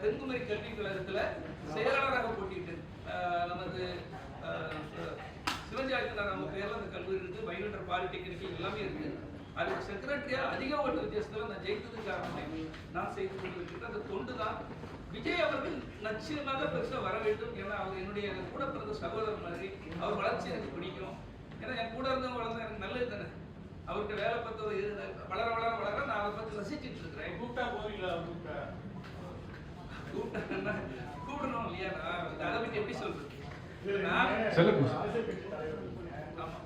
தென்குமரி கல்விக் கழகத்துல செயலாளராக போட்டிட்டு நமது அஹ், நம்ம பேர்ல அந்த கல்லூரி இருக்கு வைகுண்டர் பாலிடெக்னிக் எல்லாமே இருக்கு. அதுக்கு செக்ரட்டரியா அதிக ஓட்டு வித்தியாசத்துல நான் ஜெயித்தது காரணமே நான் செய்து கொண்டிருக்கிற அந்த தொண்டு தான் விஜய் அவர்கள் நிச்சயமாக பெருசா வர வேண்டும் ஏன்னா அவர் என்னுடைய கூட பிறந்த சகோதரர் மாதிரி அவர் வளர்ச்சி எனக்கு பிடிக்கும். ஏன்னா என் கூட இருந்தவங்க வளர்ந்தா எனக்கு நல்லது தானே? அவருக்கு வேலை பார்த்து வளர வளர வளர நான் அதை பத்தி ரசிச்சுட்டு இருக்கிறேன். கூப்பிட்டா போறீங்களா கூப்பிட்டா? கூப்பிட்டா கூப்பிடணும் இல்லையா? நான் அதை பத்தி எப்படி சொல்றது? சொல்லுங்க ஆமா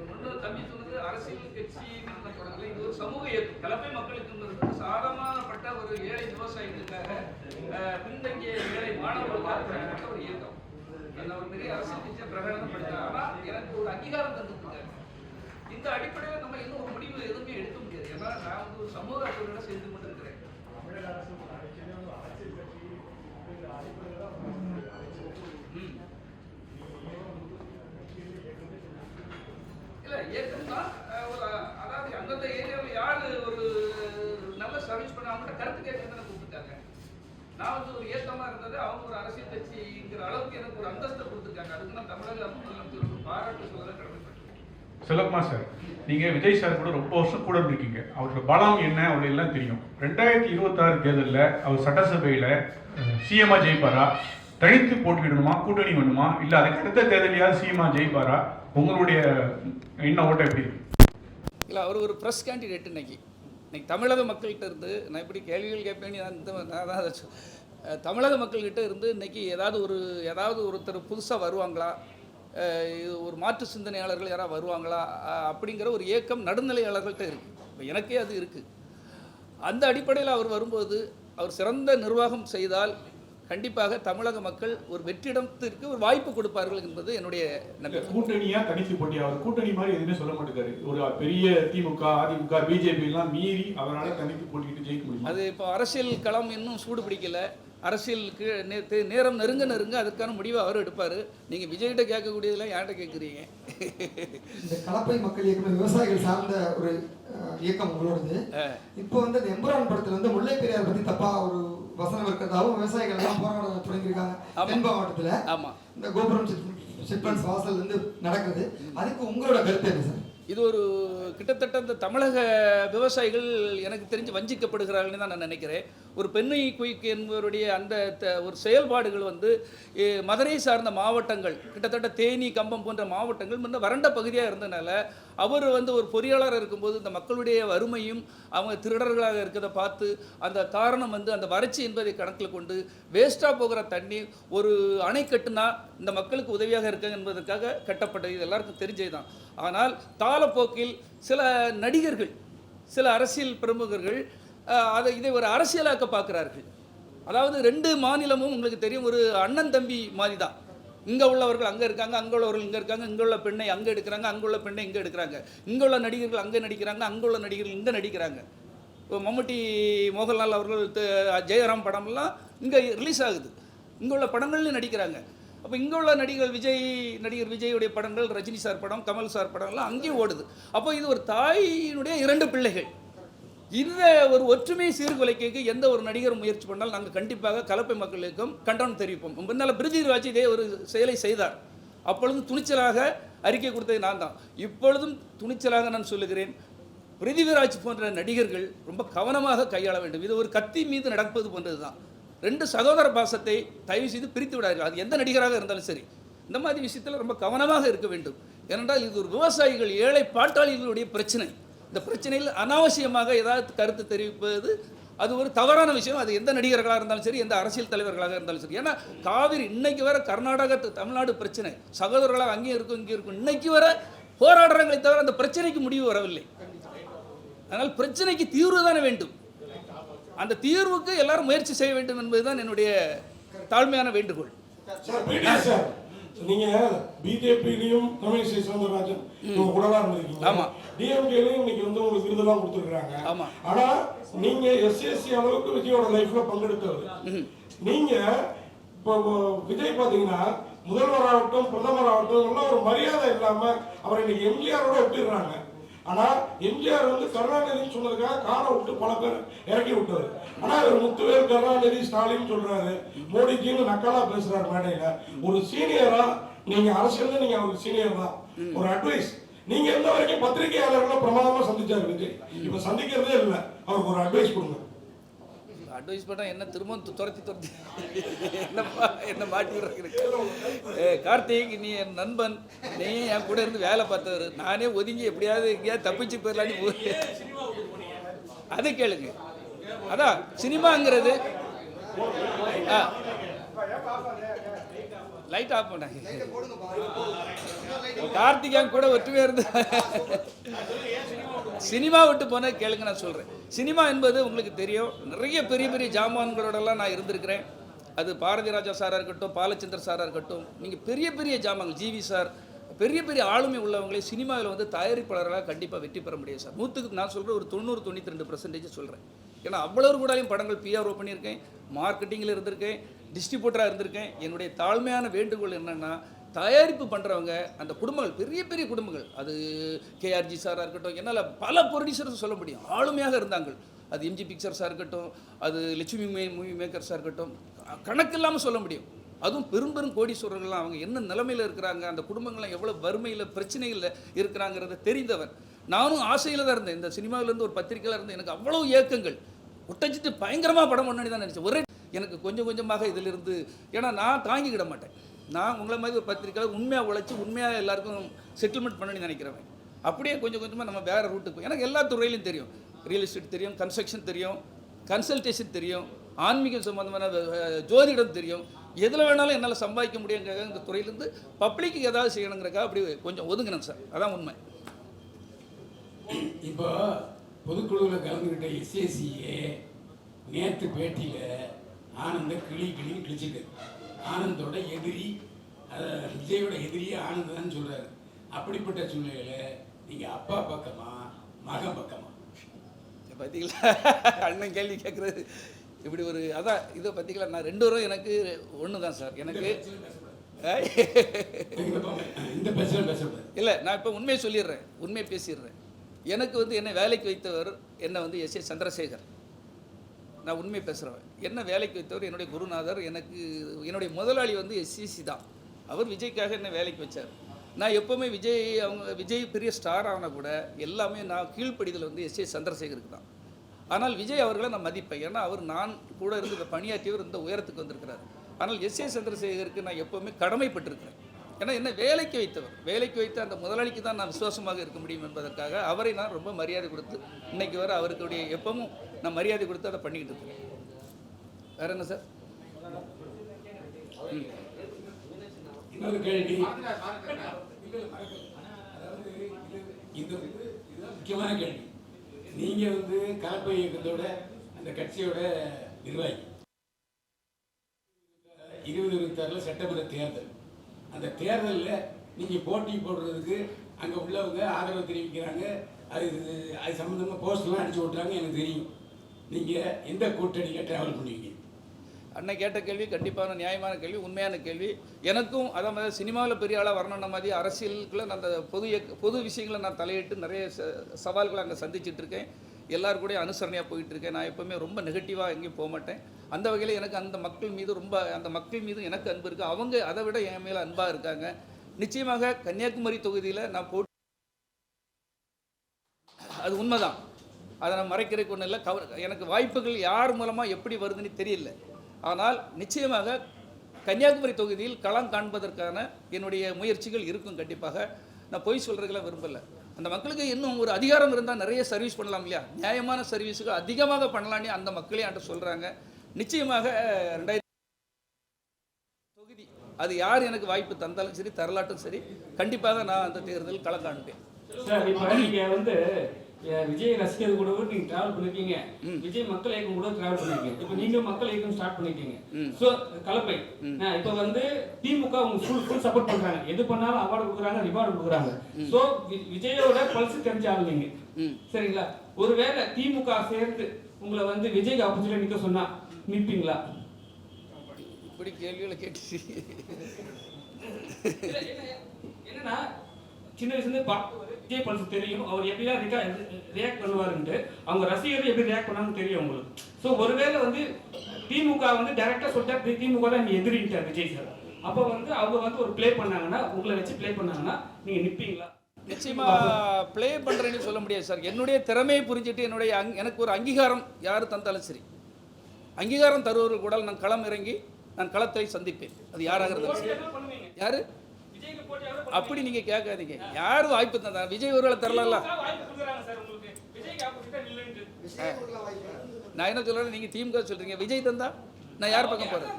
முன்னோர் தம்பி சொன்னது அரசியல் கட்சின்னு நான் தொடங்கல இது ஒரு சமூக இயக்கம் கலப்பை மக்களுக்கு சாதமானப்பட்ட ஒரு ஏழை விவசாயிகளுக்காக அஹ், பின்தங்கிய ஏழை மாணவர்களுக்காக தொடங்கப்பட்ட ஒரு இயக்கம் நான் ஒரு பெரிய அரசியல் கட்சியை பிரகடனப்படுத்தேன் ஆனா எனக்கு ஒரு அங்கீகாரம் தந்துருக்காங்க இந்த அடிப்படையில் நம்ம இன்னும் ஒரு முடிவு எதுவுமே எடுக்க முடியாது. ஏன்னா நான் வந்து ஒரு சமூக அக்கறையோட சேர்ந்து கொண்டிருக்கிறேன். ம். இல்ல இயக்கம் தான் அஹ், ஒரு அதாவது அந்தந்த ஏரியாவில் யாரு ஒரு நல்ல சர்வீஸ் பண்ண அவங்கள்ட்ட கருத்து கேட்க தானே கூப்பிட்டுருக்காங்க நான் வந்து ஒரு இயக்கமா இருந்தது அவங்க ஒரு அரசியல் கட்சிங்கிற அளவுக்கு எனக்கு ஒரு அந்தஸ்தை கொடுத்துருக்காங்க. அதுக்கு நான் தமிழக முதலமைச்சருக்கு பாராட்டு சொல்ல கடமைப்பட்டிருக்கேன் செல்லக்குமார் சார் நீங்க விஜய் சார் கூட ரொம்ப வருஷம் கூட இருக்கீங்க அவரோட பலம் என்ன அவருக்கு எல்லாம் தெரியும். ரெண்டாயிரத்தி இருபத்தாறு தேர்தலில் அவர் சட்டசபையில சிஎம்ஆ ஜெயிப்பாரா? தனித்து போட்டியிடணுமா? கூட்டணி வேணுமா? இல்ல அதுக்கு அடுத்த தேர்தலையாவது சிஎம்ஆ ஜெயிப்பாரா? உங்களுடைய என்ன ஓட்டம் எப்படி இருக்கு? இல்லை அவர் ஒரு ப்ரெஸ் கேண்டிடேட் இன்னைக்கு. இன்னைக்கு தமிழக மக்கள்கிட்ட இருந்து நான் இப்படி கேள்விகள் கேட்பேன் நான் தான் தமிழக மக்கள்கிட்ட இருந்து இன்னைக்கு ஏதாவது ஒரு ஏதாவது ஒருத்தர் புதுசாக வருவாங்களா? ஒரு மாற்று சிந்தனையாளர்கள் யாராவது வருவாங்களா? அப்படிங்கிற ஒரு ஏக்கம் நடுநிலையாளர்கள்ட்ட இருக்குது இப்போ எனக்கே அது இருக்குது அந்த அடிப்படையில் அவர் வரும்போது அவர் சிறந்த நிர்வாகம் செய்தால் கண்டிப்பாக தமிழக மக்கள் ஒரு வெற்றிடத்திற்கு ஒரு வாய்ப்பு கொடுப்பார்கள் என்பது என்னுடைய நம்பிக்கை. கூட்டணியா தனித்து போட்டி அவர் கூட்டணி மாதிரி எதுவுமே சொல்ல மாட்டேங்காரு ஒரு பெரிய திமுக அதிமுக பிஜேபி எல்லாம் மீறி அவரால் தனித்து போட்டிட்டு ஜெயிக்க முடியும்? அது இப்போ அரசியல் களம் இன்னும் சூடு பிடிக்கல. அரசியலுக்கு நே- தே- நேரம் நெருங்க நெருங்க அதுக்கான முடிவை அவர் எடுப்பார். நீங்கள் விஜய்கிட்ட கேட்கக்கூடியதெல்லாம் யார்கிட்ட கேட்குறீங்க. இந்த கலப்பை மக்கள் இயக்கம் விவசாயிகள் சார்ந்த ஒரு இயக்கம் உங்களோடது. இப்போ வந்து இந்த எம்புரான் படத்துல வந்து முல்லை பெரியார் பத்தி தப்பா ஒரு வசனம் இருக்கிறதாவும் விவசாயிகள் எல்லாம் போராட தொடங்கியிருக்காங்க. ஆமா. தென் மாவட்டத்துல. ஆமாம் இந்த கோபுரம் சிட்பன்ஸ் வாசல் இருந்து நடக்குது. அதுக்கு உங்களோட கருத்து என்ன சார்? இது ஒரு கிட்டத்தட்ட இந்த தமிழக விவசாயிகள் எனக்கு தெரிஞ்சு வஞ்சிக்கப்படுகிறார்கள்னு தான் நான் நினைக்கிறேன். ஒரு பெண்ணை குயிக் என்பவருடைய அந்த ஒரு செயல்பாடுகள் வந்து மதுரை சார்ந்த மாவட்டங்கள் கிட்டத்தட்ட தேனி கம்பம் போன்ற மாவட்டங்கள் முன்ன வறண்ட பகுதியாக இருந்தனால அவர் வந்து ஒரு பொறியாளர் இருக்கும்போது இந்த மக்களுடைய வறுமையும் அவங்க திருடர்களாக இருக்கிறத பார்த்து அந்த காரணம் வந்து அந்த வறட்சி என்பதை கணக்கில் கொண்டு வேஸ்ட்டாக போகிற தண்ணி ஒரு அணை கட்டுனா இந்த மக்களுக்கு உதவியாக இருக்காங்க என்பதற்காக கட்டப்பட்டது. இது எல்லாருக்கும் தெரிஞ்சது தான் ஆனால் காலப்போக்கில் சில நடிகர்கள் சில அரசியல் பிரமுகர்கள் அதை இதை ஒரு அரசியலாக்க பார்க்குறார்கள். அதாவது ரெண்டு மாநிலமும் உங்களுக்கு தெரியும் ஒரு அண்ணன் தம்பி மாதிரி தான் இங்கே உள்ளவர்கள் அங்கே இருக்காங்க அங்கே உள்ளவர்கள் இங்கே இருக்காங்க இங்கே உள்ள பெண்ணை அங்கே எடுக்கிறாங்க அங்கே உள்ள பெண்ணை இங்கே எடுக்கிறாங்க. இங்கே உள்ள நடிகர்கள் அங்கே நடிக்கிறாங்க அங்கே உள்ள நடிகர்கள் இங்கே நடிக்கிறாங்க. இப்போ மம்முட்டி மோகன்லால் அவர்கள் ஜெயராம் படம்லாம் இங்கே ரிலீஸ் ஆகுது. இங்கே உள்ள படங்கள்லையும் நடிக்கிறாங்க. அப்போ இங்கே உள்ள நடிகர் விஜய் நடிகர் விஜயுடைய படங்கள் ரஜினி சார் படம் கமல் சார் படம்லாம் அங்கேயும் ஓடுது. அப்போ இது ஒரு தாயினுடைய இரண்டு பிள்ளைகள். இந்த ஒரு ஒற்றுமை சீர்குலைக்கு எந்த ஒரு நடிகரும் முயற்சி பண்ணாலும் நாங்கள் கண்டிப்பாக கலப்பை மக்களுக்கும் கண்டனம் தெரிவிப்போம். முன்னால் பிரிதிராஜ் இதே ஒரு செயலை செய்தார். அப்பொழுதும் துணிச்சலாக அறிக்கை கொடுத்தது நான் தான். இப்பொழுதும் துணிச்சலாக நான் சொல்லுகிறேன் பிரிதிவிராஜ் போன்ற நடிகர்கள் ரொம்ப கவனமாக கையாள வேண்டும். இது ஒரு கத்தி மீது நடப்பது போன்றது தான் ரெண்டு சகோதர பாசத்தை தயவு செய்து பிரித்து விடார்கள் அது எந்த நடிகராக இருந்தாலும் சரி. இந்த மாதிரி விஷயத்தில் ரொம்ப கவனமாக இருக்க வேண்டும். ஏனென்றால் இது ஒரு விவசாயிகள் ஏழை பாட்டாளிகளுடைய பிரச்சனை. இந்த பிரச்சனையில் அனாவசியமாக ஏதாவது கருத்து தெரிவிப்பது அது ஒரு தவறான விஷயம். அது எந்த நடிகர்களாக இருந்தாலும் சரி எந்த அரசியல் தலைவர்களாக இருந்தாலும் சரி. ஏன்னா காவிரி இன்னைக்கு வர கர்நாடகத்து தமிழ்நாடு பிரச்சனை. சகோதரர்களாக அங்கேயும் இருக்கும் இங்கே இருக்கும். இன்னைக்கு வர போராடுறாங்களே தவிர அந்த பிரச்சனைக்கு முடிவு வரவில்லை. அதனால் பிரச்சனைக்கு தீர்வு தானே வேண்டும். அந்த தீர்வுக்கு எல்லாரும் முயற்சி செய்ய வேண்டும் என்பதுதான் என்னுடைய தாழ்மையான வேண்டுகோள். நீங்க பிஜேபியிலையும் தமிழிசை சவுந்தரராஜன் இவங்க கூட தான் இருந்திருக்கீங்க. ஆமா. டிஎம்கேலையும் இன்னைக்கு வந்து உங்களுக்கு விருதெல்லாம் கொடுத்துருக்காங்க ஆமா. ஆனா நீங்க எஸ்எஸ்சி அளவுக்கு விஜயோட லைஃப்ல பங்கெடுத்தவர். நீங்க இப்ப விஜய் பார்த்தீங்கன்னா முதல்வராகட்டும் பிரதமராகட்டும் எல்லாம் ஒரு மரியாதை இல்லாம அவர் இன்னைக்கு எம்ஜிஆரோட ஒப்பிடுறாங்க. ஆனால் எம்ஜிஆர் வந்து கருணாநிதி சொன்னதுக்காக காரை விட்டு பல பேர் இறக்கி விட்டாரு ஆனால் இவர் முத்துவேல் கருணாநிதி ஸ்டாலின் சொல்றாரு. மோடிஜின்னு நக்கலா பேசுறாரு மேடையில. ஒரு சீனியரா நீங்க அரசியல் நீங்க அவருக்கு சீனியர் தான். ஒரு அட்வைஸ் நீங்க இருந்த வரைக்கும் பத்திரிகையாளர்களை பிரமாதமா சந்திச்சாரு விஜய். இப்ப சந்திக்கிறதே இல்லை. அவருக்கு ஒரு அட்வைஸ் கொடுங்க. அட்வைஸ் பண்ணால் என்ன திரும்ப துரத்தி துரத்தி என்னப்பா என்ன மாட்டி விடுறதுக்கு ஏ கார்த்திக் நீ என் நண்பன். நீ என் கூட இருந்து வேலை பார்த்தவர். நானே ஒதுங்கி எப்படியாவது எங்கேயாவது தப்பிச்சு போயிடலான்னு போ- அதை கேளுங்க. அதான் சினிமாங்கிறது. ஆ. லைட் ஆஃப் பண்ணாங்க. கார்த்திகேயன் கூட ஒற்றுமையாக இருந்தா சினிமா விட்டு போனால் கேளுங்க நான் சொல்கிறேன் சினிமா என்பது உங்களுக்கு தெரியும். நிறைய பெரிய பெரிய ஜாமான்களோடலாம் நான் இருந்திருக்கிறேன். அது பாரதி ராஜா சாராக இருக்கட்டும் பாலச்சந்தர் சாராக இருக்கட்டும். நீங்கள் பெரிய பெரிய ஜாமான் ஜிவி சார் பெரிய பெரிய ஆளுமை உள்ளவங்களே சினிமாவில் வந்து தயாரிப்பாளர்களாக கண்டிப்பாக வெற்றி பெற முடியாது சார். நூற்றுக்கு நான் சொல்கிற ஒரு தொண்ணூறு தொண்ணூற்றி ரெண்டு பர்சன்டேஜ் சொல்கிறேன் ஏன்னா அவ்வளோ கூடாலையும் படங்கள் பிஆர்ஓ பண்ணியிருக்கேன் மார்க்கெட்டிங்கில் இருந்திருக்கேன் டிஸ்ட்ரிபியூட்டராக இருந்திருக்கேன். என்னுடைய தாழ்மையான வேண்டுகோள் என்னென்னா தயாரிப்பு பண்ணுறவங்க அந்த குடும்பங்கள் பெரிய பெரிய குடும்பங்கள் அது கேஆர்ஜி சாராக இருக்கட்டும் என்னால் பல ப்ரொடியூசர்ஸ் சொல்ல முடியும். ஆளுமையாக இருந்தாங்க. அது எம்ஜி பிக்சர்ஸாக இருக்கட்டும் அது லட்சுமி மே மூவி மேக்கர்ஸாக இருக்கட்டும் கணக்கில்லாமல் சொல்ல முடியும். அதுவும் பெரும் பெரும் கோடீஸ்வரர்கள்லாம் அவங்க என்ன நிலைமையில் இருக்கிறாங்க அந்த குடும்பங்கள்லாம் எவ்வளோ வறுமையில் பிரச்சனைகளில் இருக்கிறாங்கிறத தெரிந்தவர் நானும் ஆசையில் தான் இருந்தேன். இந்த சினிமாவிலேருந்து ஒரு பத்திரிக்கையில் இருந்து எனக்கு அவ்வளோ ஏக்கங்கள். ஒட்டச்சிட்டு பயங்கரமாக படம் பண்ணி தான் நினச்சேன். ஒரே எனக்கு கொஞ்சம் கொஞ்சமாக இதிலிருந்து ஏன்னா நான் தாங்கிக்கிட மாட்டேன். நான் உங்களை மாதிரி ஒரு பத்திரிக்கையாளர் உண்மையாக உழைச்சி உண்மையாக எல்லாருக்கும் செட்டில்மெண்ட் பண்ணணும்னு நினைக்கிறவன். அப்படியே கொஞ்சம் கொஞ்சமாக நம்ம வேறு ரூட்டுக்கு போய் எனக்கு எல்லா துறையிலும் தெரியும். ரியல் எஸ்டேட் தெரியும் கன்ஸ்ட்ரக்ஷன் தெரியும் கன்சல்டேஷன் தெரியும் ஆன்மீகம் சம்மந்தமான ஜோதிடம் தெரியும். எதில் வேணாலும் என்னால் சம்பாதிக்க முடியுங்கிறக்காக இந்த துறையிலேருந்து பப்ளிக்கு ஏதாவது செய்யணுங்கிறக்காக அப்படி கொஞ்சம் ஒதுங்கினேன் சார். அதான் உண்மை. இப்போ பொதுக்குழுவில் கலந்துக்கிட்ட எஸ்ஏசியே நேற்று பேட்டியில் ஆனந்த கிளி கிளி கிழிச்சிட்டு. ஆனந்தோட எதிரி விஜயோட எதிரியே ஆனந்த் தான் சொல்கிறாரு அப்படிப்பட்ட சூழ்நிலையில் நீங்கள் அப்பா பக்கமா மகன் பக்கமா? பார்த்தீங்களா அண்ணன் கேள்வி கேட்குறது இப்படி ஒரு அதான் இதை பார்த்தீங்களா நான் ரெண்டு வரும் எனக்கு ஒன்று தான் சார் எனக்கு இல்லை நான் இப்போ உண்மையை சொல்லிடுறேன். உண்மையை பேசிடுறேன். எனக்கு வந்து என்னை வேலைக்கு வைத்தவர் என்ன வந்து எஸ் ஏ சந்திரசேகர். நான் உண்மை பேசுகிறவன் என்ன வேலைக்கு வைத்தவர் என்னுடைய குருநாதர் எனக்கு என்னுடைய முதலாளி வந்து எஸ்சிசி தான். அவர் விஜய்க்காக என்ன வேலைக்கு வச்சார்? நான் எப்போவுமே விஜய் அவங்க விஜய் பெரிய ஸ்டார் ஆனால் கூட எல்லாமே நான் கீழ்ப்படிதல் வந்து எஸ் ஏ சந்திரசேகருக்கு தான். ஆனால் விஜய் அவர்களை நான் மதிப்பேன். ஏன்னா அவர் நான் கூட இருந்து பணியாற்றியவர் இந்த உயரத்துக்கு வந்திருக்கிறார். ஆனால் எஸ் ஏ சந்திரசேகருக்கு நான் எப்போவுமே கடமைப்பட்டிருக்கிறேன். ஏன்னா என்ன வேலைக்கு வைத்தவர். வேலைக்கு வைத்த அந்த முதலாளிக்கு தான் நான் விசுவாசமாக இருக்க முடியும் என்பதற்காக அவரை நான் ரொம்ப மரியாதை கொடுத்து இன்னைக்கு வர அவருக்குடைய எப்பவும் நான் மரியாதை கொடுத்து அதை பண்ணிக்கிட்டு இருக்கேன். வேற என்ன சார்? இன்னொரு இது முக்கியமான கேள்வி. நீங்க வந்து கலப்பை இயக்கத்தோட அந்த கட்சியோட நிர்வாகி. இருபது இருபத்தாறுல சட்டமன்ற தேர்தல். அந்த தேர்தலில் நீங்கள் போட்டி போடுறதுக்கு அங்கே உள்ளவங்க ஆதரவு தெரிவிக்கிறாங்க. அது அது சம்மந்தமாக போஸ்ட்லாம் அடிச்சு விட்றாங்க எனக்கு தெரியும். நீங்கள் எந்த கூட்டணியில் ட்ராவல் பண்ணுவீங்க? அண்ணன் கேட்ட கேள்வி கண்டிப்பான நியாயமான கேள்வி உண்மையான கேள்வி. எனக்கும் அதே மாதிரி சினிமாவில் பெரிய ஆளாக வரணும்ன மாதிரி அரசியலுக்குள்ளே நான் அந்த பொது பொது விஷயங்களை நான் தலையிட்டு நிறைய ச- சவால்களை அங்கே சந்திச்சிட்டு இருக்கேன். கூட அனுசரணையாக போயிட்டு இருக்கேன். நான் எப்போவுமே ரொம்ப நெகட்டிவாக எங்கேயும் போக மாட்டேன். அந்த வகையில் எனக்கு அந்த மக்கள் மீது ரொம்ப அந்த மக்கள் மீது எனக்கு அன்பு இருக்குது அவங்க அதை விட என் மேலே அன்பாக இருக்காங்க. நிச்சயமாக கன்னியாகுமரி தொகுதியில் நான் போட்டு அது உண்மைதான். அதை நான் மறைக்கிறதுக்கு ஒன்றும் இல்லை. கவர் எனக்கு வாய்ப்புகள் யார் மூலமாக எப்படி வருதுன்னு தெரியல. ஆனால் நிச்சயமாக கன்னியாகுமரி தொகுதியில் களம் காண்பதற்கான என்னுடைய முயற்சிகள் இருக்கும் கண்டிப்பாக. நான் பொய் சொல்கிறதுக்கெல்லாம் விரும்பலை. அந்த மக்களுக்கு இன்னும் ஒரு அதிகாரம் இருந்தால் நிறைய சர்வீஸ் பண்ணலாம் இல்லையா? நியாயமான சர்வீஸுக்கு அதிகமாக பண்ணலான்னு அந்த மக்களே என்கிட்ட சொல்கிறாங்க நிச்சயமாக ரெண்டாயிரத்தி தொகுதி அது யார் எனக்கு வாய்ப்பு தந்தாலும் சரி தரலாட்டும் சரி கண்டிப்பாக நான் அந்த தேர்தலில் களம் காண்பேன். சார் இப்போ நீங்க வந்து விஜய் ரசிகர் கூட நீங்க டிராவல் பண்ணிருக்கீங்க. விஜய் மக்கள் இயக்கம் கூட டிராவல் பண்ணிருக்கீங்க. இப்போ நீங்க மக்கள் இயக்கம் ஸ்டார்ட் பண்ணிருக்கீங்க சோ கலப்பை இப்போ வந்து திமுக உங்க ஃபுல் ஃபுல் சப்போர்ட் பண்றாங்க. எது பண்ணாலும் அவார்டு கொடுக்குறாங்க ரிவார்டு கொடுக்குறாங்க. சோ விஜயோட பல்ஸ் தெரிஞ்ச ஆள் நீங்க. ம். சரிங்களா? ஒருவேளை திமுக சேர்ந்து உங்களை வந்து விஜய்க்கு ஆப்போசிட்ல நிக்க சொன்னா நிற்பீங்களா இப்படி கேள்விகளை கேட்டு இல்ல, என்ன- என்னன்னா சின்ன வயசுல பார்த்து விஜய் பல்ஸ் தெரியும். அவர் எப்படிலாம் ரியாக்ட் பண்ணுவாருன்ட்டு. அவங்க ரசிகர்கள் எப்படி ரியாக்ட் பண்ணாங்கன்னு தெரியும் உங்களுக்கு ஸோ ஒருவேளை வந்து திமுக வந்து டைரக்டா சொல்லிட்டா திமுக தான் நீ எதிரிட்டார் விஜய் சார் அப்போ வந்து அவங்க வந்து ஒரு ப்ளே பண்ணாங்கன்னா உங்களை வச்சு ப்ளே பண்ணாங்கன்னா நீங்க நிப்பீங்களா? நிச்சயமா ப்ளே பண்ணுறேன்னு சொல்ல முடியாது சார் என்னுடைய திறமையை புரிஞ்சுட்டு என்னுடைய அங் எனக்கு ஒரு அங்கீகாரம் யார் தந்தாலும் சரி. அங்கீகாரம் தருவவர்கள் கூட நான் களம் இறங்கி நான் களத்தை சந்திப்பேன். அது யாராக இருந்தாலும் சரி யாரு? அப்படி நீங்க கேட்காதீங்க. யார் வாய்ப்பு தந்தா? விஜய் ஒருவேளை தரலாம்ல? நான் என்ன சொல்றேன் நீங்க திமுக சொல்றீங்க. விஜய் தந்தா நான் யார் பக்கம் போறது?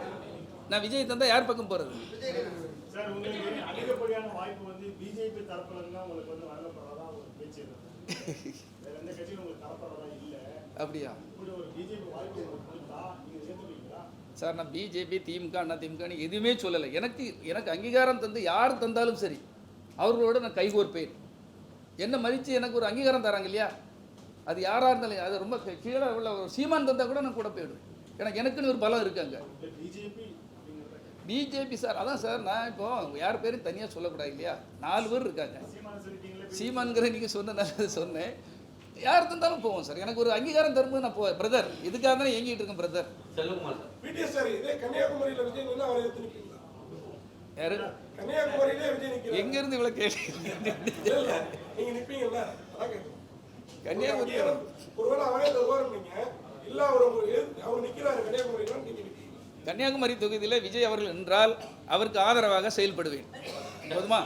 நான் விஜய் தந்தா யார் பக்கம் போறது? அப்படியா? சார் நான் பிஜேபி திமுக அண்ணா திமுக எதுவுமே சொல்லலை. எனக்கு எனக்கு அங்கீகாரம் தந்து யார் தந்தாலும் சரி அவர்களோட நான் கைகோர்ப்பேன். என்ன மதித்து எனக்கு ஒரு அங்கீகாரம் தராங்க இல்லையா? அது யாராக இருந்தாலும் அது ரொம்ப கீழே உள்ள சீமான் தந்தால் கூட நான் கூட போயிடுவேன். எனக்கு எனக்குன்னு ஒரு பலம் இருக்காங்க பிஜேபி பிஜேபி சார் அதான் சார் நான் இப்போ யார் பேரும் தனியாக சொல்லக்கூடாது இல்லையா? நாலு பேர் இருக்காங்க. சீமான்கிற நீங்கள் சொன்ன நல்லது சொன்னேன். யார் தந்தாலும் போவோம் சார். எனக்கு ஒரு அங்கீகாரம் தரும்போது நான் போவேன். பிரதர் இதுக்காக தானே ஏங்கிட்டு இருக்கேன் பிரதர் யாரு? கன்னியாகுமரியிலே விஜய் நிற்கிறார் எங்கேருந்து இவ்வளோ கேள்வி. கன்னியாகுமரி ஒருவேளை அவரே தருவார் நீங்க இல்ல அவர் அவர் நிக்கிறாரு கன்னியாகுமரியில நீங்க கன்னியாகுமரி தொகுதியில் விஜய் அவர்கள் என்றால் அவருக்கு ஆதரவாக செயல்படுவேன். போதுமா?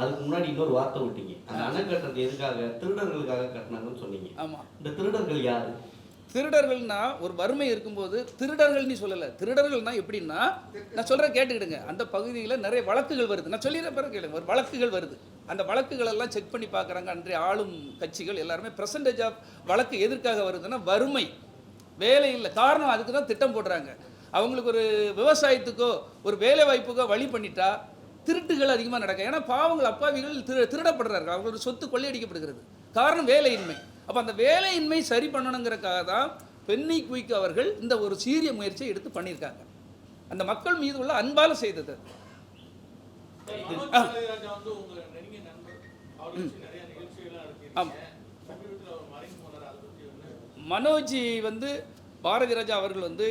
அதுக்கு முன்னாடி இன்னொரு வார்த்தை விட்டீங்க. அந்த அணை கட்டுறது எதுக்காக? திருடர்களுக்காக கட்டினாங்கன்னு சொன்னீங்க. ஆமாம் இந்த திருடர்கள் யாரு? திருடர்கள்னா ஒரு வறுமை இருக்கும்போது திருடர்கள்னு சொல்லலை. திருடர்கள்னா எப்படின்னா நான் சொல்கிற கேட்டுக்கிடுங்க. அந்த பகுதியில் நிறைய வழக்குகள் வருது. நான் சொல்லிடுற பிறகு கேளுங்க. ஒரு வழக்குகள் வருது. அந்த வழக்குகள் எல்லாம் செக் பண்ணி பார்க்குறாங்க. அன்றைய ஆளும் கட்சிகள் எல்லாருமே பர்சன்டேஜ் ஆஃப் வழக்கு எதற்காக வருதுன்னா வறுமை. வேலை இல்லை. காரணம் அதுக்கு தான் திட்டம் போடுறாங்க. அவங்களுக்கு ஒரு விவசாயத்துக்கோ ஒரு வேலை வாய்ப்புக்கோ வழி பண்ணிட்டா திருட்டுகள் அதிகமாக நடக்கும். ஏன்னா பாவங்கள் அப்பாவிகள் திரு திருடப்படுறார்கள். அவங்களோட சொத்து கொள்ளையடிக்கப்படுகிறது. காரணம் வேலையின்மை. அப்போ அந்த வேலையின்மை சரி பண்ணணுங்கிறக்காக தான் பென்னி குயிக் அவர்கள் இந்த ஒரு சீரிய முயற்சியை எடுத்து பண்ணியிருக்காங்க. அந்த மக்கள் மீது உள்ள அன்பால் செய்தது மனோஜ் வந்து பாரதி ராஜா அவர்கள் வந்து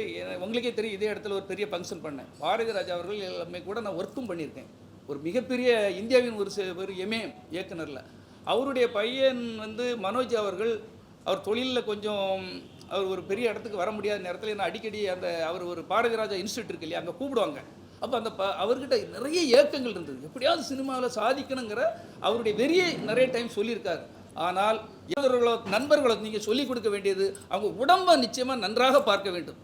உங்களுக்கே தெரியும் இதே இடத்துல ஒரு பெரிய ஃபங்க்ஷன் பண்ணேன். பாரதி ராஜா அவர்கள் எல்லாமே கூட நான் ஒர்க்கும் பண்ணியிருக்கேன். ஒரு மிகப்பெரிய இந்தியாவின் ஒரு ஒரு எம்ஏ இயக்குனரில். அவருடைய பையன் வந்து மனோஜ் அவர்கள் அவர் தொழிலில் கொஞ்சம் அவர் ஒரு பெரிய இடத்துக்கு வர முடியாத நேரத்தில் நான் அடிக்கடி அந்த அவர் ஒரு பாரதி ராஜா இன்ஸ்டியூட் இருக்கு இல்லையா அங்கே கூப்பிடுவாங்க. அப்போ அந்த ப அவர்கிட்ட நிறைய ஏக்கங்கள் இருந்தது. எப்படியாவது சினிமாவில் சாதிக்கணுங்கிற அவருடைய வெறியை நிறைய டைம் சொல்லியிருக்காரு. ஆனால் இவர்களோ நண்பர்களோ நீங்கள் சொல்லிக் கொடுக்க வேண்டியது அவங்க உடம்பை நிச்சயமாக நன்றாக பார்க்க வேண்டும்.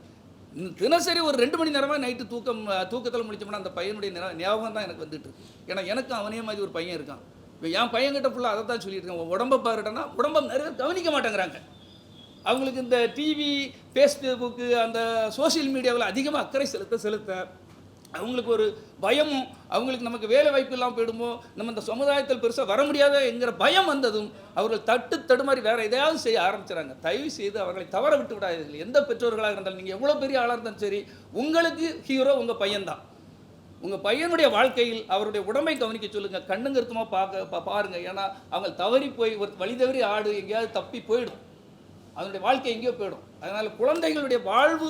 தினசரி ஒரு ரெண்டு மணி நேரமாக நைட்டு தூக்கம் தூக்கத்தில் முடிச்சோம்னா அந்த பையனுடைய ஞாபகம் தான் எனக்கு வந்துட்டு ஏன்னா எனக்கும் அவனே மாதிரி ஒரு பையன் இருக்கான். இப்போ என் பையன்கிட்ட ஃபுல்லாக அதை தான் சொல்லிட்டு இருக்கேன். உடம்பை பாருட்டனா உடம்பை நிறைய கவனிக்க மாட்டேங்கிறாங்க. அவங்களுக்கு இந்த டிவி ஃபேஸ்புக்கு அந்த சோஷியல் மீடியாவில் அதிகமாக அக்கறை செலுத்த செலுத்த அவங்களுக்கு ஒரு பயமும் அவங்களுக்கு நமக்கு வேலை வாய்ப்பு இல்லாமல் போயிடுமோ நம்ம இந்த சமுதாயத்தில் பெருசாக வர முடியாத என்கிற பயம் வந்ததும் அவர்கள் தட்டு தடுமாறி வேறு எதையாவது செய்ய ஆரம்பிச்சுறாங்க. தயவு செய்து அவர்களை தவற விட்டு விடாதீர்கள் எந்த பெற்றோர்களாக இருந்தாலும் நீங்கள் எவ்வளோ பெரிய ஆளாக இருந்தாலும் சரி உங்களுக்கு ஹீரோ உங்கள் பையன்தான். உங்கள் பையனுடைய வாழ்க்கையில் அவருடைய உடம்பை கவனிக்க சொல்லுங்கள் கண்ணுங்கருத்துமாக பார்க்க பாருங்கள் ஏன்னா அவங்க தவறி போய் ஒரு வழி தவறி ஆடு எங்கேயாவது தப்பி போயிடும். அதனுடைய வாழ்க்கை எங்கேயோ போயிடும். அதனால் குழந்தைகளுடைய வாழ்வு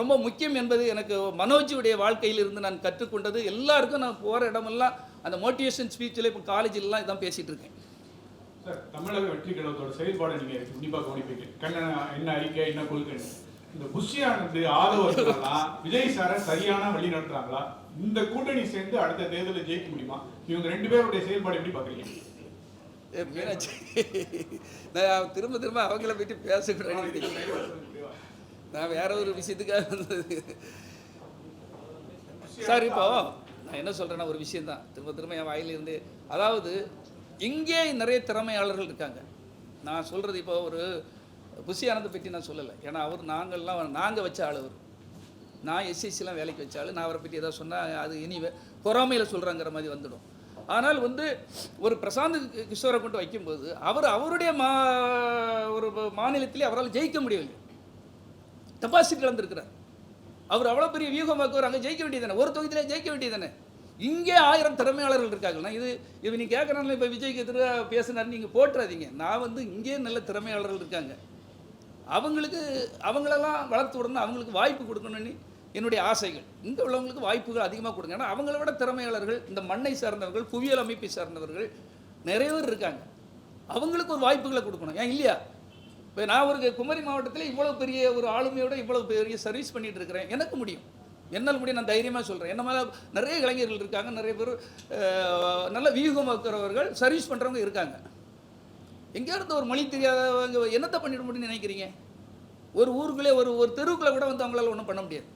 ரொம்ப முக்கியம் என்பது எனக்கு மனோஜியுடைய வாழ்க்கையில் இருந்து நான் கற்றுக்கொண்டது. எல்லாருக்கும் நான் போகிற இடமெல்லாம் அந்த மோட்டிவேஷன் ஸ்பீச்சில் இப்போ காலேஜிலலாம் இதான் பேசிகிட்டு இருக்கேன். சார் தமிழக வெற்றி கழகத்தோட செயல்பாடு நீங்கள் கண்டிப்பா கவனிப்பீங்க. கண்ணன் என்ன அறிக்கை என்ன கொள்கை? இந்த புஷியானது ஆதவர்கள்லாம் விஜய் சாரை சரியான வழி நடத்துறாங்களா? இந்த கூட்டணி சேர்ந்து அடுத்த தேர்தலில் ஜெயிக்க முடியுமா? இவங்க ரெண்டு பேருடைய செயல்பாடு எப்படி பார்க்குறீங்க? மீனாட்சி. நான் திரும்ப திரும்ப அவங்கள பற்றி பேசக்கூடாது நான் வேற ஒரு விஷயத்துக்காக வந்தது சார் இப்போ நான் என்ன சொல்கிறேன்னா ஒரு விஷயம்தான். திரும்ப திரும்ப என் வாயிலிருந்து அதாவது இங்கே நிறைய திறமையாளர்கள் இருக்காங்க. நான் சொல்கிறது இப்போ ஒரு புஷி ஆனந்தை பற்றி நான் சொல்லலை. ஏன்னா அவர் நாங்கள்லாம் நாங்கள் வச்ச ஆள் அவர். நான் எஸ்எஸ்சிலாம் வேலைக்கு வச்சாலும் நான் அவரை பற்றி ஏதாவது சொன்னால் அது இனி பொறாமையில் சொல்கிறாங்கிற மாதிரி வந்துடும். ஆனால் வந்து ஒரு பிரசாந்த் கிஷோரை கொண்டு வைக்கும்போது அவர் அவருடைய மா ஒரு மாநிலத்திலே அவரால் ஜெயிக்க முடியவில்லை. டெபாசிட் இழந்திருக்கிறார். அவர் அவ்வளோ பெரிய வியூகமாக்குவார் அங்கே ஜெயிக்க வேண்டியதானே ஒரு தொகுதியிலே ஜெயிக்க வேண்டியதானே இங்கே ஆயிரம் திறமையாளர்கள் இருக்காங்கன்னா இது இது நீ கேட்குறாங்களே இப்போ விஜய்க்கு எதிராக பேசுனாரு நீங்கள் போட்டுறாதீங்க நான் வந்து இங்கே நல்ல திறமையாளர்கள் இருக்காங்க. அவங்களுக்கு அவங்களெல்லாம் வளர்த்து விடணும் அவங்களுக்கு வாய்ப்பு கொடுக்கணும்னு என்னுடைய ஆசைகள். இங்கே உள்ளவங்களுக்கு வாய்ப்புகள் அதிகமாக கொடுங்க. ஏன்னா அவங்கள விட திறமையாளர்கள் இந்த மண்ணை சார்ந்தவர்கள் புவியியல் அமைப்பை சார்ந்தவர்கள் நிறைய பேர் இருக்காங்க. அவங்களுக்கு ஒரு வாய்ப்புகளை கொடுக்கணும். ஏன் இல்லையா? இப்போ நான் ஒரு குமரி மாவட்டத்தில் இவ்வளோ பெரிய ஒரு ஆளுமையோட இவ்வளோ பெரிய சர்வீஸ் பண்ணிட்டு இருக்கிறேன். எனக்கு முடியும். என்னால் முடியும். நான் தைரியமாக சொல்கிறேன் என்ன மேலே நிறைய இளைஞர்கள் இருக்காங்க. நிறைய பேர் நல்ல வியூகம் இருக்கிறவர்கள் சர்வீஸ் பண்ணுறவங்க இருக்காங்க எங்கேயா ஒரு மொழி தெரியாதவங்க என்னத்தை பண்ணிட முடியும்னு நினைக்கிறீங்க? ஒரு ஊருக்குள்ளே ஒரு ஒரு தெருவுக்குள்ளே கூட வந்து அவங்களால ஒன்றும் பண்ண முடியாது.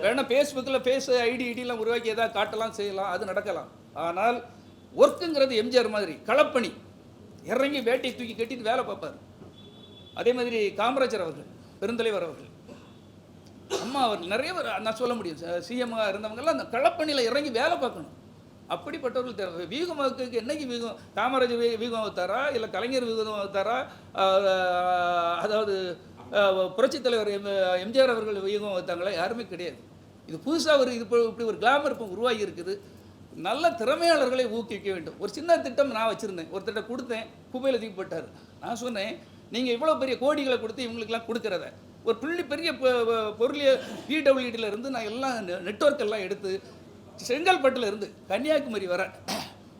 வேணா ஃபேஸ்புக்கில் ஃபேஸ் ஐடி ஐடிலாம் உருவாக்கி எதாவது காட்டலாம் செய்யலாம் அது நடக்கலாம். ஆனால் ஒர்க்குங்கிறது எம்ஜிஆர் மாதிரி களப்பணி. இறங்கி வேட்டையை தூக்கி கட்டிட்டு வேலை பார்ப்பார். அதே மாதிரி காமராஜர் அவர்கள் பெருந்தலைவர் அவர்கள். அம்மா அவர்கள் நிறைய பேர் நான் சொல்ல முடியும் சிஎம்மாக இருந்தவங்கெல்லாம் அந்த களப்பணியில் இறங்கி வேலை பார்க்கணும். அப்படிப்பட்டவர்கள் தேவை. வீகமாக்கு என்னைக்கு வீகம் காமராஜர் வீகம் வைத்தாரா இல்லை கலைஞர் வீகம் வைத்தாரா அதாவது புரட்சித் தலைவர் எம் எம்ஜிஆர் அவர்கள் வீகம் வைத்தாங்களா? யாருமே கிடையாது. இது புதுசாக ஒரு இது இப்படி ஒரு கிளாமர் இப்போ உருவாகி இருக்குது. நல்ல திறமையாளர்களை ஊக்குவிக்க வேண்டும். ஒரு சின்ன திட்டம் நான் வச்சுருந்தேன். ஒரு திட்டம் கொடுத்தேன். குப்பையில் தூக்கி போட்டார். நான் சொன்னேன் நீங்கள் இவ்வளோ பெரிய கோடிகளை கொடுத்து இவங்களுக்கெல்லாம் கொடுக்குறத ஒரு புள்ளி பெரிய பொருளிய பிடபிள்யூடியில் இருந்து நான் எல்லாம் நெட்வொர்க் எல்லாம் எடுத்து செங்கல்பட்டில் இருந்து கன்னியாகுமரி வர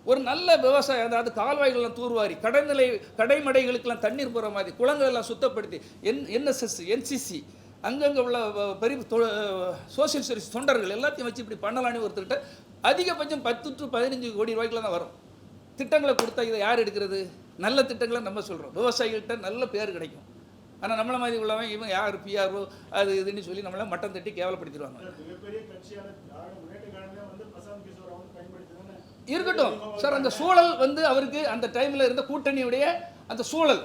ஒரு நல்ல விவசாயம் அதாவது கால்வாய்கள்லாம் தூர்வாரி கடைநிலை கடைமடைகளுக்கெல்லாம் தண்ணீர் போகிற மாதிரி குளங்களெல்லாம் சுத்தப்படுத்தி என் என்எஸ்எஸ் என்சிசி அங்கங்கே உள்ள பெரிய சோசியல் சர்வீஸ் தொண்டர்கள் எல்லாத்தையும் வச்சு இப்படி பண்ணலான்னு ஒருத்தர்கிட்ட அதிகபட்சம் பத்து டு பதினஞ்சு கோடி ரூபாய்க்குலாம் தான் வரும். திட்டங்களை கொடுத்தா இதை யார் எடுக்கிறது? நல்ல திட்டங்களை நம்ம சொல்கிறோம் விவசாயிகள்கிட்ட நல்ல பேர் கிடைக்கும். ஆனால் நம்மள மாதிரி உள்ளவன் இவன் யார் பிஆர்ஓ அது இதுன்னு சொல்லி நம்மளை மட்டம் தட்டி கேவலப்படுத்திடுவாங்க மிகப்பெரிய கட்சியான திராவிட முன்னேற்ற கழகமே வந்து பிரசாந்த் கிஷோர் வந்து பயன்படுத்திதானே இருக்கட்டும். சார் அந்த சூழல் வந்து அவருக்கு அந்த டைமில் இருந்த கூட்டணியுடைய அந்த சூழல்.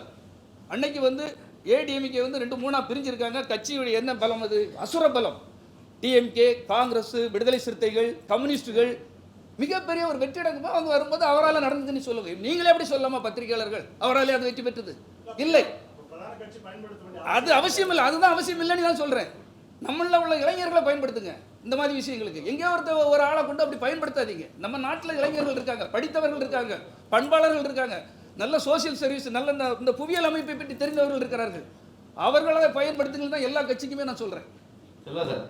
அன்னைக்கு வந்து ஏடிஎம்கே வந்து ரெண்டு மூணாக பிரிஞ்சிருக்காங்க. கட்சியுடைய என்ன பலம் அது? அசுர பலம். டிஎம்கே காங்கிரஸ் விடுதலை சிறுத்தைகள் கம்யூனிஸ்டுகள் மிகப்பெரிய ஒரு வெற்றிடங்கமாக அவங்க வரும்போது அவரால் நடந்ததுன்னு சொல்லுங்க. நீங்களே எப்படி சொல்லாமா பத்திரிகையாளர்கள்? அவராலே அது வெற்றி பெற்றது. இல்லை. அது அவசியம் இல்லை. அதுதான் அவசியம் இல்லைன்னு நான் சொல்கிறேன் நம்மள உள்ள இளைஞர்களை பயன்படுத்துங்க. இந்த மாதிரி விஷயங்களுக்கு. எங்கேயோ ஒருத்த ஒரு ஆளை கொண்டு அப்படி பயன்படுத்தாதீங்க. நம்ம நாட்டில் இளைஞர்கள் இருக்காங்க படித்தவர்கள் இருக்காங்க பண்பாளர்கள் இருக்காங்க. நல்ல சோஷியல் சர்வீஸ் நல்ல இந்த புவியியல் அமைப்பை பற்றி தெரிந்தவர்கள் இருக்கிறார்கள். அவர்களை பயன்படுத்துங்கள் தான் எல்லா கட்சிக்குமே நான் சொல்கிறேன் செல்வா சார்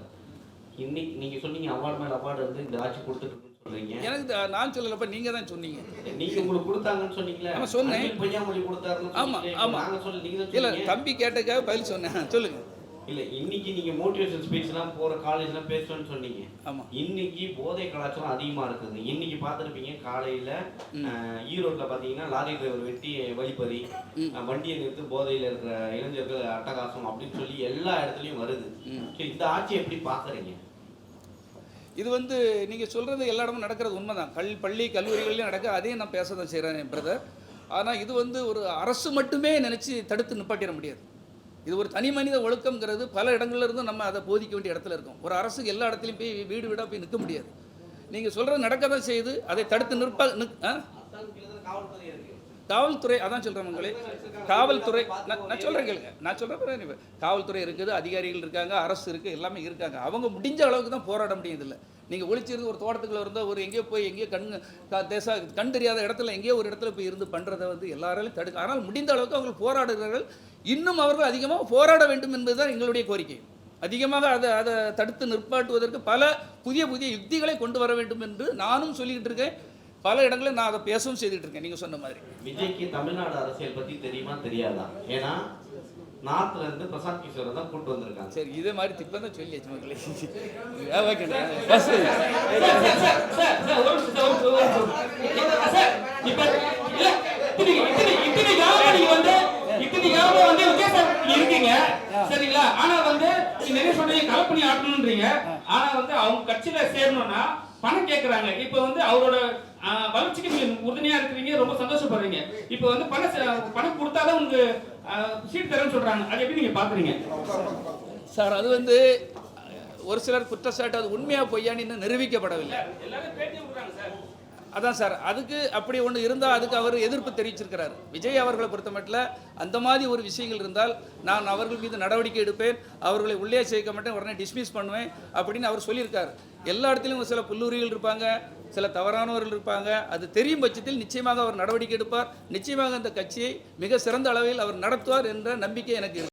இன்னைக்கு நீங்க சொன்னீங்க அவார்டு மேல அவார்டு வந்து இந்த ஆட்சி கொடுத்துட்டு சொல்றீங்க. எனக்கு நான் சொல்லலப்ப நீங்கள் தான் சொன்னீங்க. நீங்க உங்களுக்கு கொடுத்தாங்கன்னு சொன்னீங்களே. ஆமா, சொன்னேன். அனில் பொய்யாமொழி கொடுத்தாருன்னு ஆமா, சொன்னீங்க. ஆமா. நாங்க சொல்லி நீங்க தான் இல்லை தம்பி கேட்டக்காக பதில் சொன்னேன். சொல்லுங்க. இல்ல இன்னைக்கு நீங்க மோட்டிவேஷன் ஸ்பீச் எல்லாம் போற காலேஜ்லாம் பேசுவேன்னு சொன்னீங்க. ஆமாம் இன்னைக்கு போதை கலாச்சாரம் அதிகமா இருக்குது. இன்னைக்கு பார்த்துருப்பீங்க காலையில அஹ், ஈரோட்ல பாத்தீங்கன்னா லாரி டிரைவர் வெட்டி வழிப்பறி அஹ், வண்டியை நிறுத்து போதையில இருக்கிற இளைஞர்கள் அட்டகாசம் அப்படின்னு சொல்லி எல்லா இடத்துலயும் வருது. இந்த ஆட்சி எப்படி பாக்குறீங்க இது வந்து நீங்கள் சொல்கிறது எல்லா இடமும் நடக்கிறது உண்மைதான். கல் பள்ளி கல்லூரிகள்லையும் நடக்க அதையும் நான் பேச தான் செய்கிறேன் பிரதர் ஆனால் இது வந்து ஒரு அரசு மட்டுமே நினச்சி தடுத்து நிப்பாட்டிட முடியாது. இது ஒரு தனி மனித ஒழுக்கம்ங்கிறது பல இடங்கள்லேருந்து நம்ம அதை போதிக்க வேண்டிய இடத்துல இருக்கோம். ஒரு அரசுக்கு எல்லா இடத்துலையும் போய் வீடு வீடாக போய் நிற்க முடியாது. நீங்கள் சொல்கிறது நடக்க தான் செய்யுது அதை தடுத்து நிற்ப நிற் ஆ? காவல்துறை அதான் சொல்கிறேன் உங்களே. காவல்துறை நான் நான் சொல்கிறேன் கேளுங்க. நான் சொல்கிறேன் காவல்துறை இருக்குது அதிகாரிகள் இருக்காங்க அரசு இருக்குது எல்லாமே இருக்காங்க. அவங்க முடிஞ்ச அளவுக்கு தான் போராட முடியுது இல்லை நீங்கள் ஒழிச்சிருந்து ஒரு தோட்டத்துக்குள்ள இருந்தால் ஒரு எங்கேயோ போய் எங்கேயோ கண் தேசா தேச கண் தெரியாத இடத்துல எங்கேயோ ஒரு இடத்துல போய் இருந்து பண்ணுறதை வந்து எல்லாராலையும் தடுக்க ஆனால் முடிந்த அளவுக்கு அவங்க போராடுகிறார்கள். இன்னும் அவர்கள் அதிகமாக போராட வேண்டும் என்பதுதான் எங்களுடைய கோரிக்கை. அதிகமாக அதை அதை தடுத்து நிற்பாட்டுவதற்கு பல புதிய புதிய யுக்திகளை கொண்டு வர வேண்டும் என்று நானும் சொல்லிக்கிட்டு இருக்கேன். பல இடங்களில் நான் அதை பேசவும் செய்துட்டு இருக்கேன். நீங்கள் சொன்ன மாதிரி. விஜய்க்கு தமிழ்நாடு அரசியல் பத்தி தெரியுமா தெரியாதா? ஏன்னா நார்த்ல இருந்து பிரசாந்த் கிஷோரை தான் கூட்டு வந்திருக்காங்க. சரி இதே மாதிரி திப்பம் தான் சொல்லியாச்சு மக்களே. ஓகேண்ணா பஸ் இருக்கீங்க. சரிங்களா? ஆனா வந்து நிறைய சொல்றீங்க? கலப்பணி ஆட்டணும்ன்றீங்க ஆனா வந்து அவங்க கட்சியில சேரணும்னா பணம் கேக்குறாங்க. இப்ப வந்து அவரோட வளர்ச்சிக்கு நீங்க உறுதுணையா இருக்கிறீங்க. ரொம்ப சந்தோஷப்படுறீங்க. இப்ப வந்து பணம் பணம் கொடுத்தாதான் உங்களுக்கு சீட் தரேன்னு சொல்றாங்க. அது எப்படி நீங்க பாக்குறீங்க? சார் அது வந்து ஒரு சிலர் குற்றச்சாட்டு அது உண்மையா பொய்யான்னு இன்னும் நிரூபிக்கப்படவில்லை. அதான் சார் அதுக்கு அப்படி ஒன்று இருந்தால் அதுக்கு அவர் எதிர்ப்பு தெரிவிச்சிருக்கிறார். விஜய் அவர்களை பொறுத்த மட்டும் அந்த மாதிரி ஒரு விஷயங்கள் இருந்தால் நான் அவர்கள் மீது நடவடிக்கை எடுப்பேன் அவர்களை உள்ளே சேர்க்க மாட்டேன் உடனே டிஸ்மிஸ் பண்ணுவேன் அப்படின்னு அவர் சொல்லியிருக்கார். எல்லா இடத்துலையும் சில புல்லுரிகள் இருப்பாங்க சில தவறானவர்கள் இருப்பாங்க. அது தெரியும் பட்சத்தில் நிச்சயமாக அவர் நடவடிக்கை எடுப்பார். நிச்சயமாக அந்த கட்சியை மிக சிறந்த அளவில் அவர் நடத்துவார் என்ற நம்பிக்கை எனக்கு இருக்கு.